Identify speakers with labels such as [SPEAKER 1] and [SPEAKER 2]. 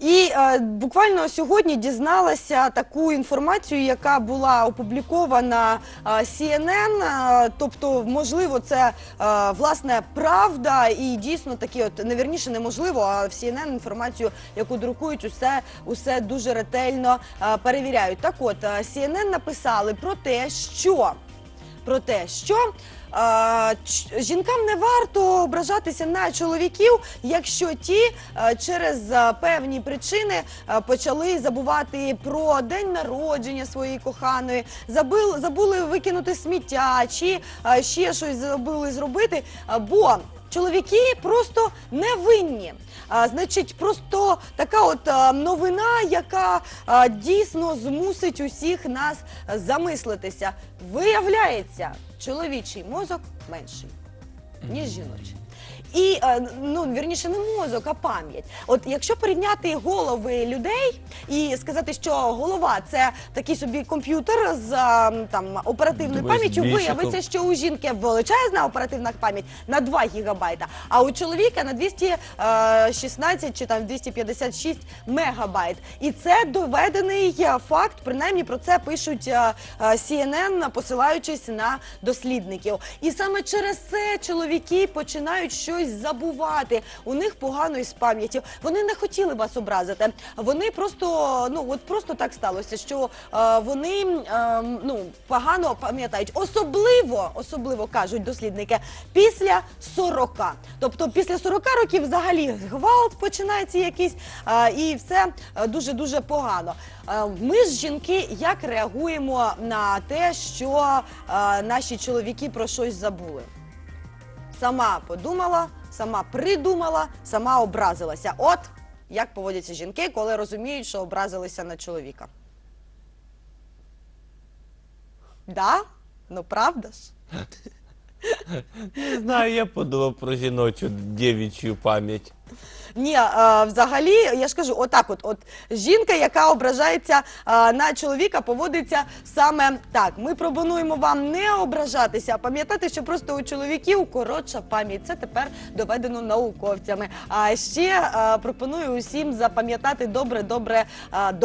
[SPEAKER 1] І е, буквально сьогодні дізналася таку інформацію, яка була опублікована е, CNN, е, тобто, можливо, це е, власне правда, і дійсно такі, от невірніше, неможливо. А в CNN інформацію, яку друкують, усе, усе дуже ретельно е, перевіряють. Так, от е, CNN написали про те, що про те, що е, жінкам не варто ображатися на чоловіків, якщо ті е, через певні причини е, почали забувати про день народження своєї коханої, забили, забули викинути сміття, чи е, ще щось забули зробити. Бо чоловіки просто невинні. Значить, просто така от новина, яка дійсно змусить усіх нас замислитися. Виявляється, чоловічий мозок менший, ніж жіночий. І е, ну вірніше не мозок, а пам'ять. От якщо порівняти голови людей і сказати, що голова це такий собі комп'ютер з а, там оперативною
[SPEAKER 2] Думаєш,
[SPEAKER 1] пам'яттю,
[SPEAKER 2] більше
[SPEAKER 1] виявиться, що у жінки величезна оперативна пам'ять на 2 гігабайта, а у чоловіка на 216 чи там 256 мегабайт. І це доведений е, факт. Принаймні про це пишуть е, е, CNN, посилаючись на дослідників. І саме через це чоловіки починають щось забувати. У них погано із пам'яттю. Вони не хотіли вас образити. Вони просто ну от просто так сталося, що е, вони е, ну погано пам'ятають. Особливо, особливо кажуть дослідники, після 40. Тобто після 40 років взагалі гвалт починається якийсь е, і все дуже дуже погано. Е, Ми ж жінки як реагуємо на те, що е, наші чоловіки про щось забули? Сама подумала, сама придумала, сама образилася. От як поводяться жінки, коли розуміють, що образилися на чоловіка. Да? Ну правда ж?
[SPEAKER 2] Не знаю, я подумав про жіночу дівчу пам'ять.
[SPEAKER 1] Ні, взагалі, я ж кажу, отак, от, от жінка, яка ображається на чоловіка, поводиться саме так. Ми пропонуємо вам не ображатися, а пам'ятати, що просто у чоловіків коротша пам'ять. Це тепер доведено науковцями. А ще пропоную усім запам'ятати добре, добре, а, добре.